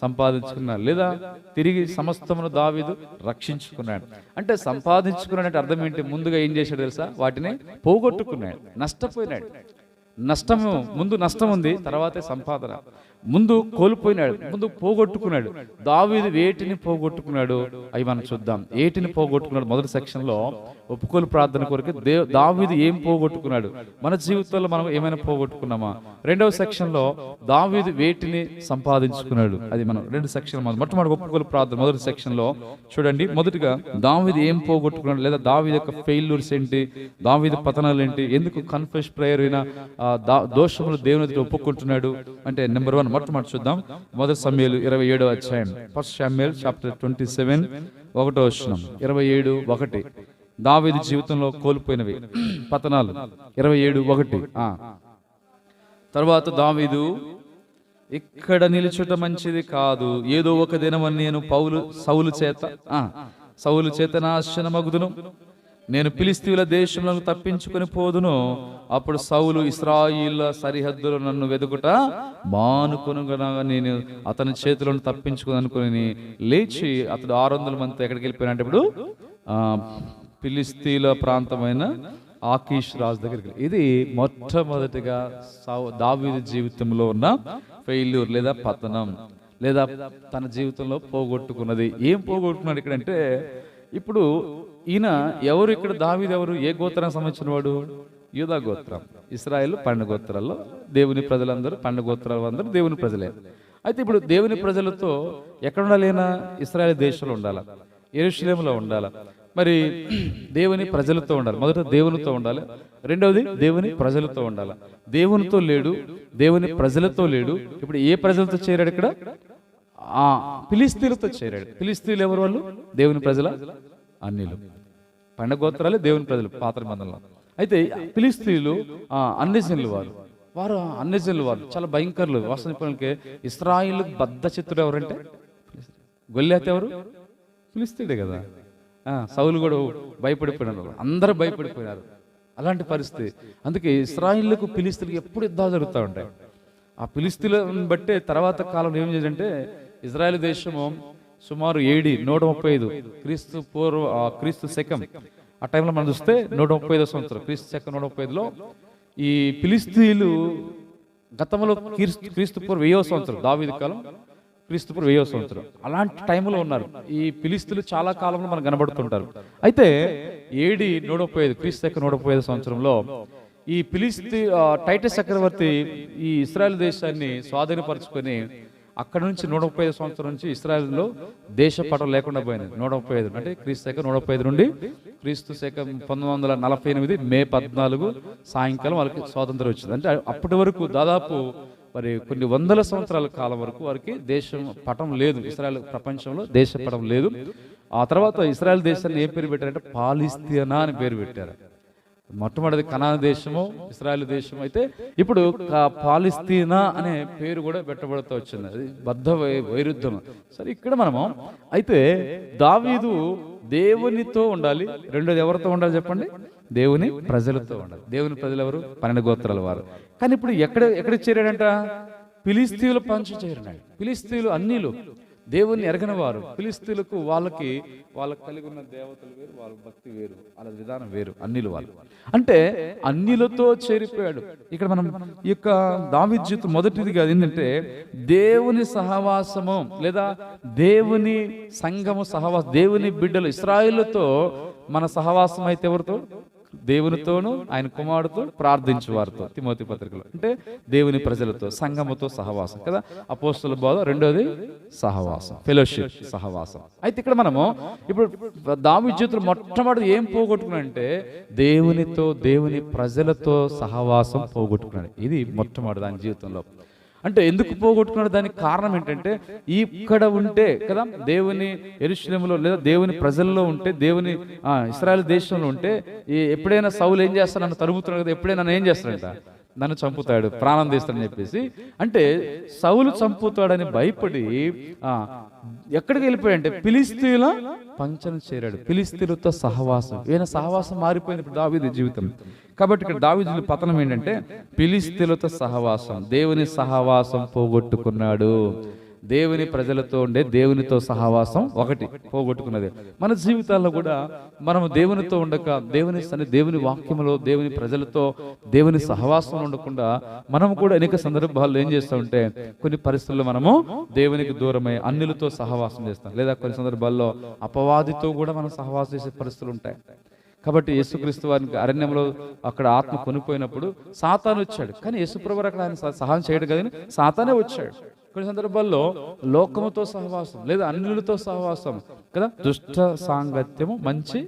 సంపాదించుకున్నాడు లేదా తిరిగి సమస్తమును దావీదు రక్షించుకున్నాడు. అంటే సంపాదించుకున్నాడంటే అర్థం ఏంటి? ముందుగా ఏం చేశాడు తెలుసా? వాటిని పోగొట్టుకున్నాడు నష్టపోయినాడు. నష్టము ముందు నష్టం ఉంది తర్వాతే సంపాదన. ముందు కోల్పోయినాడు ముందు పోగొట్టుకున్నాడు. దావీదు వేటిని పోగొట్టుకున్నాడు? అవి మనం చూద్దాం. ఏటిని పోగొట్టుకున్నాడు? మొదటి సెక్షన్లో ఒప్పుకోలు ప్రార్థన కొరకు దే దావీదు ఏం పోగొట్టుకున్నాడు? మన జీవితంలో మనం ఏమైనా పోగొట్టుకున్నామా? రెండవ సెక్షన్లో దావీదు వేటిని సంపాదించుకున్నాడు. అది మనం రెండు సెక్షన్ మొట్టమొదటి ఒప్పుకోలు ప్రార్థన మొదటి సెక్షన్లో చూడండి. మొదటిగా దావీదు ఏం పోగొట్టుకున్నాడు? లేదా దావీదు యొక్క ఫెయిల్యూర్స్ ఏంటి? దావీదు పతనాలు ఏంటి? ఎందుకు కన్ఫెస్ ప్రేయర్ అయినా దోషములు దేవుని ఒప్పుకుంటున్నాడు. అంటే నెంబర్ వన్ మొట్టమొదటి చూద్దాం. మొదటి సమయాలు ఇరవై ఏడో అధ్యాయం. First Samuel chapter twenty seven ఒకటో వచనం. ఇరవై ఏడు ఒకటి. దావీదు జీవితంలో కోల్పోయినవి. పతనాలు ఇరవై ఏడు ఒకటి. తర్వాత దావీదు ఇక్కడ నిలుచుట మంచిది కాదు. ఏదో ఒక దినమని నేను పౌలు సౌలు చేత సౌలు చేత నాశనమగుదును. నేను పిలిస్తీవుల దేశంలో తప్పించుకుని పోదును. అప్పుడు సౌలు ఇస్రాయిల్ సరిహద్దులు నన్ను వెదుకుట మానుకొనుగన. నేను అతని చేతులను తప్పించుకుని అనుకుని లేచి అతడు ఆరు వందల మంది ఎక్కడికి వెళ్ళిపోయినప్పుడు ఇప్పుడు? ప్రాంతమైన ఆకీష్ రాజు దగ్గరికి ఇది మొట్టమొదటిగా సౌ- దావీదు జీవితంలో ఉన్న ఫెయిల్యూర్ లేదా పతనం లేదా తన జీవితంలో పోగొట్టుకున్నది. ఏం పోగొట్టుకున్నాడు ఇక్కడ అంటే ఇప్పుడు ఈయన ఎవరు ఇక్కడ? దావీదు ఎవరు? ఏ గోత్రానికి సంబంధించిన వాడు? యూదా గోత్రం. ఇస్రాయల్ పండు గోత్రాల్లో దేవుని ప్రజలందరూ పండు గోత్రాలు అందరూ దేవుని ప్రజలే. అయితే ఇప్పుడు దేవుని ప్రజలతో ఎక్కడ ఉండాలైనా ఇస్రాయల్ దేశంలో ఉండాలా. ఎరుషులేములో ఉండాలా. మరి దేవుని ప్రజలతో ఉండాలి. మొదట దేవునితో ఉండాలి. రెండవది దేవుని ప్రజలతో ఉండాలి. దేవునితో లేడు దేవుని ప్రజలతో లేడు. ఇప్పుడు ఏ ప్రజలతో చేరాడు ఇక్కడ? ఆ ఫిలిస్తీన్లతో చేరాడు. ఫిలిస్తీన్లు ఎవరు వాళ్ళు? దేవుని ప్రజల అన్నిలు. పండగోత్రాలు దేవుని ప్రజలు పాత్ర నిబంధనలో అయితే ఫిలిస్తీన్లు ఆ, అన్యజనులు వారు వారు అన్యజనులు వారు చాలా భయంకరులు. వాస్తవ ఇస్రాయిల్ బద్ద చిత్తుడు ఎవరంటే? గొల్లేత ఎవరు? పిలుస్తాడే కదా. సౌలు కూడా భయపడిపోయినారు అందరూ భయపడిపోయినారు. అలాంటి పరిస్థితి. అందుకే ఇస్రాయిల్కు పిలిస్తులకు ఎప్పుడు యుద్ధాలు జరుగుతూ ఉంటాయి. ఆ పిలిస్తులను బట్టే తర్వాత కాలంలో ఏం చేయాలంటే ఇజ్రాయెల్ దేశము సుమారు ఏడి నూట ముప్పై ఐదు క్రీస్తు పూర్వ క్రీస్తు శకం. ఆ టైంలో మనం చూస్తే నూట ముప్పై ఐదో సంవత్సరం క్రీస్తు శకం నూట ముప్పై ఐదులో ఈ పిలిస్తీలు గతంలో క్రీస్తు క్రీస్తు పూర్వ వెయ్యో సంవత్సరం దావీది కాలం క్రీస్తుపూర్ వెయ్యో సంవత్సరం. అలాంటి టైంలో ఉన్నారు. ఈ పిలిస్తులు చాలా కాలంలో మనకు కనబడుతుంటారు. అయితే ఏడి నూట ముప్పై ఐదు క్రీస్తు శకం నూట ముప్పై ఐదు సంవత్సరంలో ఈ పిలిస్తీ టైటస్ చక్రవర్తి ఈ ఇస్రాయల్ దేశాన్ని స్వాధీనపరచుకొని అక్కడ నుంచి నూట ముప్పై ఐదు సంవత్సరం నుంచి ఇస్రాయల్లో దేశ పటం లేకుండా పోయింది నూట ముప్పై ఐదు అంటే క్రీస్తు శాఖ నూట ముప్పై ఐదు నుండి క్రీస్తు శాఖ పంతొమ్మిది వందల నలభై ఎనిమిది మే పద్నాలుగు సాయంకాలం వాళ్ళకి స్వాతంత్రం వచ్చింది. అంటే అప్పటి వరకు దాదాపు మరి కొన్ని వందల సంవత్సరాల కాలం వరకు వారికి దేశం పటం లేదు. ఇస్రాయల్ ప్రపంచంలో దేశ పటం లేదు. ఆ తర్వాత ఇస్రాయల్ దేశాన్ని ఏ పేరు పెట్టారంటే పాలిస్తీనా అని పేరు పెట్టారు. మొట్టమొదటి కనాన దేశము ఇస్రాయల్ దేశం అయితే ఇప్పుడు పాలిస్తీనా అనే పేరు కూడా పెట్టబడుతూ వచ్చింది. అది బద్ధ వై- వైరుధ్యం సరే ఇక్కడ మనము అయితే దావీదు దేవునితో ఉండాలి. రెండోది ఎవరితో ఉండాలి చెప్పండి? దేవుని ప్రజలతో ఉండాలి. దేవుని ప్రజలు ఎవరు? పన్నెండు గోత్రాల వారు. కానీ ఇప్పుడు ఎక్కడ ఎక్కడ చేరాడంట? ఫిలిస్తీన్ల పంచు చేరినాడు. ఫిలిస్తీన్లు అన్నిలు దేవుని ఎరగని వారు. ఫిలిస్తీన్లకు వాళ్ళకి వాళ్ళకి కలిగి ఉన్న దేవతలు వేరు వాళ్ళ భక్తి వేరు వాళ్ళ విధానం వేరు అన్నిలు వాళ్ళు. అంటే అన్నిలతో చేరిపోయాడు. ఇక్కడ మనం ఈ యొక్క దావీదు జీవితం మొదటిదిగా ఏంటంటే దేవుని సహవాసము లేదా దేవుని సంఘము సహవాసం దేవుని బిడ్డలు ఇస్రాయిలతో మన సహవాసం అయితే ఎవరితో? దేవునితోనూ ఆయన కుమారుడితో ప్రార్థించు వారితో తిమోతి పత్రికలో. అంటే దేవుని ప్రజలతో సంఘముతో సహవాసం కదా? అపోస్తుల బోధ రెండోది సహవాసం ఫెలోషిప్ సహవాసం. అయితే ఇక్కడ మనము ఇప్పుడు దావిద్యుతులు మొట్టమొదటి ఏం పోగొట్టుకున్నాడంటే దేవునితో దేవుని ప్రజలతో సహవాసం పోగొట్టుకున్నాడు. ఇది మొట్టమొదటి దాని జీవితంలో. అంటే ఎందుకు పోగొట్టుకున్నాడు? దానికి కారణం ఏంటంటే ఇక్కడ ఉంటే కదా దేవుని ఎరుశ్రమలో లేదా దేవుని ప్రజల్లో ఉంటే దేవుని ఆ, ఇస్రాయల్ దేశంలో ఉంటే ఎప్పుడైనా సౌలు ఏం చేస్తాను నన్ను తరుగుతున్నాడు కదా ఎప్పుడైనా ఏం చేస్తాడంట? నన్ను చంపుతాడు ప్రాణం తీస్తాడని చెప్పేసి. అంటే సౌలు చంపుతాడని భయపడి ఆ, ఎక్కడికి వెళ్ళిపోయాడంటే పిలిస్తీల పంచన చేరాడు. పిలిస్తీలతో సహవాసం. ఈయన సహవాసం మారిపోయింది ఇప్పుడు జీవితం. కాబట్టి ఇక్కడ దావీదు పతనం ఏంటంటే పిలిస్తీలతో సహవాసం. దేవుని సహవాసం పోగొట్టుకున్నాడు. దేవుని ప్రజలతో ఉండే దేవునితో సహవాసం ఒకటి పోగొట్టుకున్నది. మన జీవితాల్లో కూడా మనం దేవునితో ఉండక దేవుని సన్ని దేవుని వాక్యములో దేవుని ప్రజలతో దేవుని సహవాసం ఉండకుండా మనము కూడా అనేక సందర్భాల్లో ఏం చేస్తూ ఉంటే కొన్ని పరిస్థితుల్లో మనము దేవునికి దూరమై అన్నిలతో సహవాసం చేస్తాం. లేదా కొన్ని సందర్భాల్లో అపవాదితో కూడా మనం సహవాసం చేసే పరిస్థితులు ఉంటాయి. కాబట్టి యేసుక్రీస్తు వారికి అరణ్యంలో అక్కడ ఆత్మ కొనిపోయినప్పుడు సాతాను వచ్చాడు. కానీ యేసుప్రభు అక్కడ ఆయన సహాయం చేయడు కదా సాతానే వచ్చాడు. కొన్ని సందర్భాల్లో లోకముతో సహవాసం లేదా అన్యులతో సహవాసం కదా? దుష్ట సాంగత్యము మంచి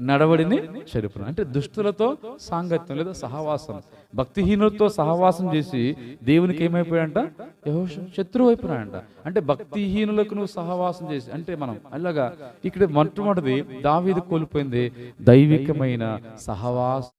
నడవడిని చెరుపును. అంటే దుష్టులతో సాంగత్యం లేదా సహవాసం భక్తిహీనులతో సహవాసం చేసి దేవునికి ఏమైపోయాడంట శత్రువు అయిపోయాడంట అంటే భక్తిహీనులకు నువ్వు సహవాసం చేసి అంటే మనం అలాగా ఇక్కడ మొట్టమొదటిది దావీది కోల్పోయింది దైవికమైన సహవాసం.